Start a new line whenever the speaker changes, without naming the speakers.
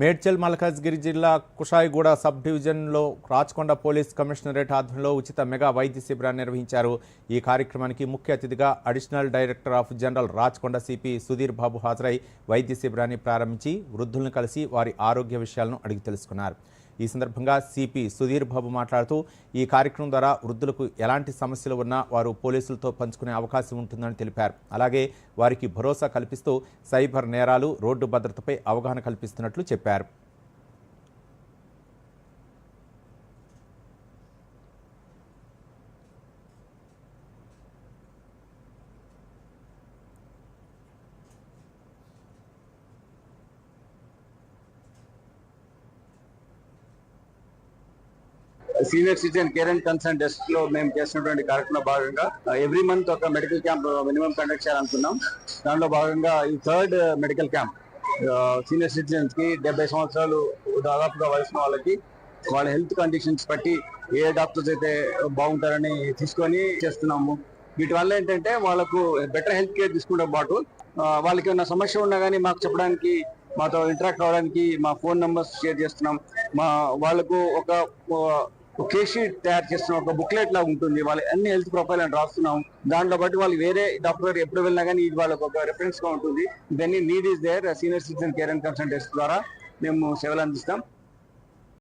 మేడ్చల్ మల్కాజ్గిరి జిల్లా కుషాయిగూడ సబ్ డివిజన్లో Rachakonda police commissionerate ఆధ్వర్యంలో ఉచిత మెగా వైద్య శిబిరాన్ని నిర్వహించారు. ఈ కార్యక్రమానికి ముఖ్య అతిథిగా additional director of general Rachakonda CP Sudheer Babu హాజరై వైద్య శిబిరాన్ని ప్రారంభించి వృద్ధులను కలిసి వారి ఆరోగ్య విషయాలను అడిగి తెలుసుకున్నారు. ఈ సందర్భంగా సిపి సుధీర్ బాబు మాట్లాడుతూ ఈ కార్యక్రమం ద్వారా వృద్ధులకు ఎలాంటి సమస్యలు ఉన్నా వారు పోలీసులతో పంచుకునే అవకాశం ఉంటుందని తెలిపారు. అలాగే వారికి భరోసా కల్పిస్తూ సైబర్ నేరాలు రోడ్డు భద్రతపై అవగాహన కల్పిస్తున్నట్లు చెప్పారు.
Senior citizen care and concern డెస్క్లో మేము చేస్తున్నటువంటి కార్యక్రమంలో భాగంగా ఎవ్రీ మంత్ ఒక మెడికల్ క్యాంప్ మినిమం కండక్ట్ చేయాలనుకున్నాం. దాంట్లో భాగంగా ఈ థర్డ్ మెడికల్ క్యాంప్ సీనియర్ సిటిజన్స్కి డెబ్బై సంవత్సరాలు దాదాపుగా వయసున్న వాళ్ళకి వాళ్ళ హెల్త్ కండిషన్స్ బట్టి ఏ డాక్టర్స్ అయితే బాగుంటారని తీసుకొని చేస్తున్నాము. వీటి వల్ల ఏంటంటే వాళ్ళకు బెటర్ హెల్త్ కేర్ తీసుకుంటే పాటు వాళ్ళకి ఏమైనా సమస్య ఉన్నా కానీ మాకు చెప్పడానికి మాతో ఇంటరాక్ట్ అవ్వడానికి మా ఫోన్ నెంబర్స్ షేర్ చేస్తున్నాం. మా వాళ్ళకు ఒక ఒక షీట్ తయారు చేస్తున్నాం ఒక బుక్లెట్ లా ఉంటుంది. వాళ్ళ అన్ని హెల్త్ ప్రొఫైల్ అని రాస్తున్నాం. దాంట్లో బట్టి వాళ్ళు వేరే డాక్టర్ గారు ఎప్పుడు వెళ్ళినా కానీ ఇది వాళ్ళకి ఒక రెఫరెన్స్గా ఉంటుంది. ఇవన్నీ need is there senior citizen care and consultants ద్వారా మేము సేవలు అందిస్తాం.